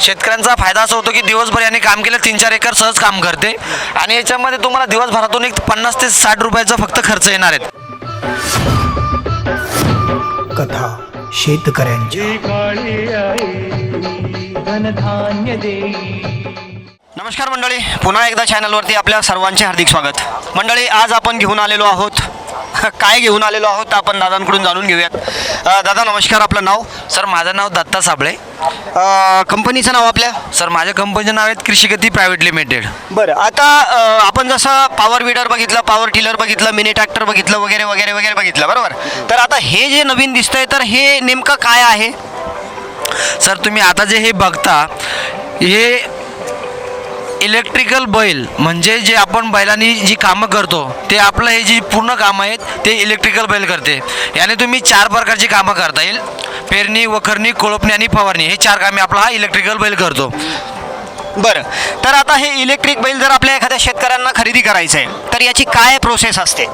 शेतकऱ्यांचा फायदा असा होतो की दिवसभर यांनी काम केलं तीन चार एकर सहज काम करते. आणि याच्यामध्ये तुम्हाला दिवसभरातून एक पन्नास ते साठ रुपयाचा फक्त खर्च येणार आहेत कथा शेतकऱ्यांची. नमस्कार मंडळी पुन्हा एकदा चॅनलवरती आपल्या सर्वांचे हार्दिक स्वागत. मंडळी आज आपण घेऊन आलेलो आहोत काय घेऊन आलेलो आहोत आपण दादांकडून जाणून घेऊयात. दादा नमस्कार आपलं नाव? सर माझं नाव दत्ता साबळे. कंपनीचं नाव आपल्या? सर माझ्या कंपनीचे नाव आहेत कृषिगती प्रायव्हेट लिमिटेड. बरं आता आपण जसं पॉवर विडर बघितलं पॉवर टिलर बघितलं मिनी ट्रॅक्टर बघितलं वगैरे वगैरे वगैरे बघितलं बरोबर? तर आता हे जे नवीन दिसतंय तर हे नेमकं काय आहे? सर तुम्ही आता जे हे बघता हे इलेक्ट्रिकल बैल म्हणजे जे आपण बैलांनी जी कामं करतो ते आपलं हे जी पूर्ण कामं आहेत ते इलेक्ट्रिकल बैल करते. याने तुम्ही चार प्रकारची कामं करता येईल. पेरणी वखरणी कोळपणी आणि फवारणी हे चार कामे आपला हा इलेक्ट्रिकल बैल करतो. बरं. तर आता हे इलेक्ट्रिक बैल जर आपल्या एखाद्या शेतकऱ्यांना खरेदी करायचं आहे तर याची काय प्रोसेस असते?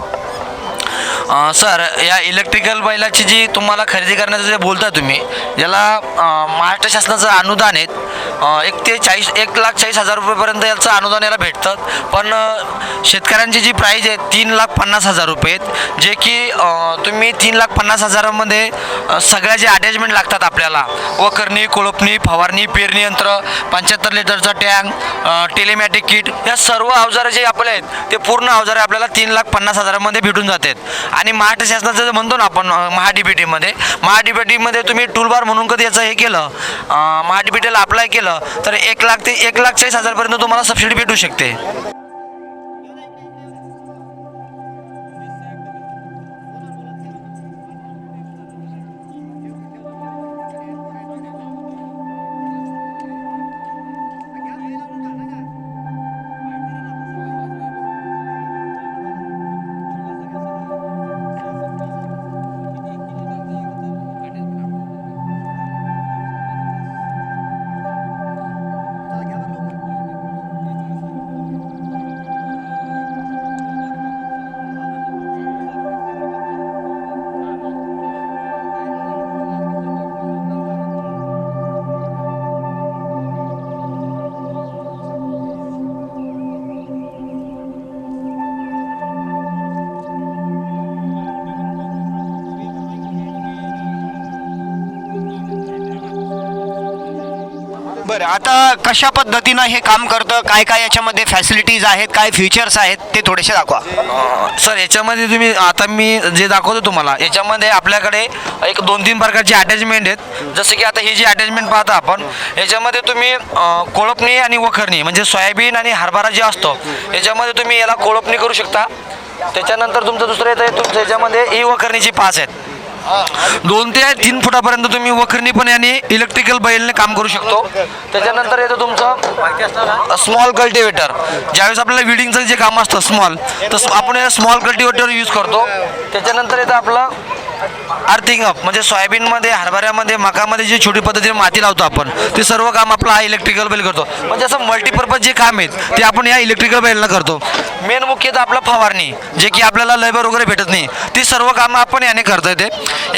सर या इलेक्ट्रिकल बैलाची जी तुम्हाला खरेदी करण्याचं जे बोलता तुम्ही याला महाराष्ट्र शासनाचं अनुदान आहे एक ते चाळीस एक लाख चाळीस हजार रुपयेपर्यंत याचं अनुदान याला भेटतं पण शेतकऱ्यांची जी प्राईज आहे तीन लाख पन्नास हजार रुपये आहेत जे की तुम्ही तीन लाख पन्नास हजारामध्ये सगळ्या जे अटॅचमेंट लागतात आपल्याला वखरणी कोळपणी फवारणी पेरणी यंत्र पंच्याहत्तर लिटरचा टँक टेलिमॅटिक किट या सर्व अवजारं जे आपले आहेत ते पूर्ण अवजारे आपल्याला तीन लाख पन्नास हजारामध्ये भेटून जातात. आणि महाराष्ट्र शासनाचं जे म्हणतो ना आपण महाडीबीटीमध्ये महाडीबीटीमध्ये टीमध्ये टीमध्ये तुम्ही टूलबार म्हणून कधी याचं हे केलं? महाडीबीटीला महा अप्लाय केलं? तर एक लाख ते एक लाख चाळीस हजारपर्यंत तुम्हाला सबसिडी भेटू शकते. बरं आता कशा पद्धतीनं हे काम करतं? काय काय याच्यामध्ये फॅसिलिटीज आहेत? काय फीचर्स आहेत? ते थोडेसे दाखवा. अं, सर याच्यामध्ये तुम्ही आता मी जे दाखवतो तुम्हाला याच्यामध्ये आपल्याकडे एक दोन तीन प्रकारचे अटॅचमेंट आहेत. जसं की आता ही जी अटॅचमेंट पाहता आपण याच्यामध्ये तुम्ही अं, कोळपणी आणि वखरणी म्हणजे सोयाबीन आणि हरभरा जे असतो याच्यामध्ये तुम्ही याला कोळपणी करू शकता. त्याच्यानंतर तुमचं दुसरं येतं तुमचं याच्यामध्ये ई वखरणीची पास आहेत. दोन ते तीन फुटापर्यंत तुम्ही वखरणी पण याने इलेक्ट्रिकल बैलने काम करू शकतो. त्याच्यानंतर येतं तुमचं स्मॉल कल्टिवेटर ज्यावेळेस आपल्याला विडिंगचं जे काम असतं स्मॉल तर आपण या स्मॉल कल्टिवेटर यूज करतो. त्याच्यानंतर येतं आपलं अर्थिंग अप म्हणजे सोयाबीनमध्ये हरभऱ्यामध्ये मकामध्ये जी छोटी पद्धतीने माती लावतो आपण ते सर्व काम आपलं हा इलेक्ट्रिकल बैल करतो. म्हणजे असं मल्टीपर्पज जे काम आहेत ते आपण या इलेक्ट्रिकल बैलनं करतो. मेन मुख्यतः आपलं फवारणी जे की आपल्याला लेबर वगैरे भेटत नाही. ती सर्व कामं आपण याने करता येते.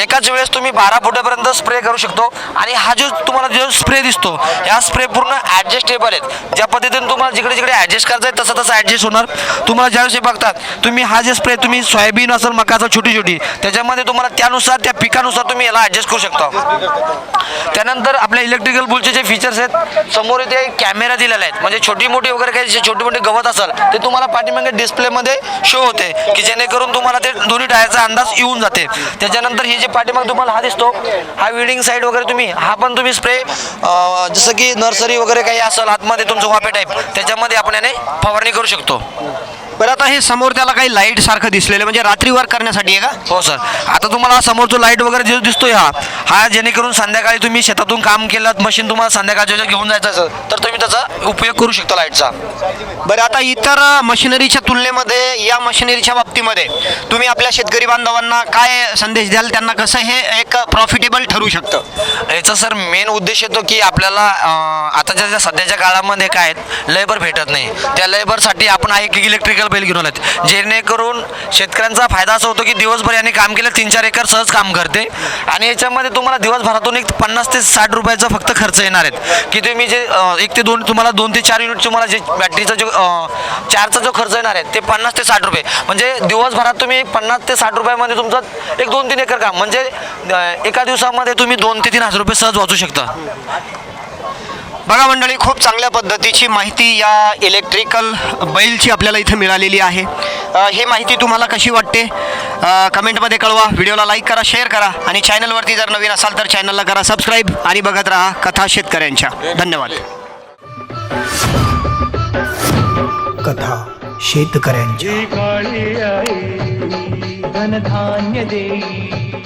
एकाच वेळेस तुम्ही बारा फुटापर्यंत स्प्रे करू शकतो. आणि हा जो तुम्हाला जो स्प्रे दिसतो या स्प्रे पूर्ण ॲडजस्टेबल आहेत. ज्या पद्धतीने तुम्हाला जिकडे जिकडे ॲडजस्ट करता येईल तसं तसं ॲडजस्ट होणार. तुम्हाला ज्यावेळेस हे बघतात तुम्ही हा जे स्प्रे तुम्ही सोयाबीन असेल मकाचा छोटी छोटी त्याच्यामध्ये तुम्हाला त्यानुसार त्या पिकानुसार तुम्ही याला ॲडजस्ट करू शकता. त्यानंतर आपल्या इलेक्ट्रिकल बुलचे जे फीचर्स आहेत समोर इथे कॅमेरा दिलेले आहेत म्हणजे छोटी मोठी वगैरे काही जे छोटी मोठी गवत असेल ते तुम्हाला पाठीमागे डिस्प्लेमध्ये शो होते की जेणेकरून तुम्हाला ते दोन्ही टायरचा अंदाज येऊन जाते. त्याच्यानंतर हे जे पाठीमाग तुम्हाला हा दिसतो हा विडिंग साईड वगैरे तुम्ही हा पण तुम्ही स्प्रे जसं की नर्सरी वगैरे काही असेल आतमध्ये तुमचं वापे टाईप त्याच्यामध्ये आपण याने फवारणी करू शकतो. बरं आता हे समोर त्याला काही लाइट सारखं दिसलेलं म्हणजे रात्री वर्क करण्यासाठी आहे का? हो सर आता तुम्हाला हा समोरचा लाइट वगैरे जो दिसतोय हा हा जेणेकरून संध्याकाळी तुम्ही शेतातून काम केलं मशीन तुम्हाला संध्याकाळच्या घेऊन जायचं असेल तर तुम्ही त्याचा उपयोग करू शकता लाईटचा बरं आता इतर मशिनरीच्या तुलनेमध्ये या मशिनरीच्या बाबतीमध्ये तुम्ही आपल्या शेतकरी बांधवांना काय संदेश द्याल? त्यांना कसं हे एक प्रॉफिटेबल ठरू शकतं? याचा सर मेन उद्देश येतो की आपल्याला आताच्या सध्याच्या काळामध्ये काय लेबर भेटत नाही. त्या लेबरसाठी आपण एक इलेक्ट्रिकल बैल घेऊन आलेत. जेणेकरून शेतकऱ्यांचा फायदा असा होतो की दिवसभर यांनी काम केलं तीन चार एकर सहज काम करते. आणि याच्यामध्ये तुम्हाला दिवसभरातून एक पन्नास ते साठ रुपयाचा फक्त खर्च येणार आहेत. की तुम्ही जे एक ते दोन तुम्हाला दोन ते चार युनिट तुम्हाला जे बॅटरीचा जो चारचा जो खर्च येणार आहे ते पन्नास ते साठ रुपये. म्हणजे दिवसभरात तुम्ही पन्नास ते साठ रुपयामध्ये तुमचं एक दोन तीन एकर काम. म्हणजे एका दिवसामध्ये तुम्ही दोन ते तीन हजार रुपये सहज वाचू शकता. बघा मंडळी खूप चांगल्या पद्धतीची माहिती या इलेक्ट्रिकल बैलची आपल्याला इथं मिळालेली आहे. ही माहिती तुम्हाला कशी वाटते? कमेंटमध्ये कळवा व्हिडिओला लाईक करा शेअर करा आणि चॅनलवरती जर नवीन असाल तर चॅनलला करा सबस्क्राईब आणि बघत राहा कथा शेतकऱ्यांच्या. धन्यवाद. कथा आई धनधान्य देई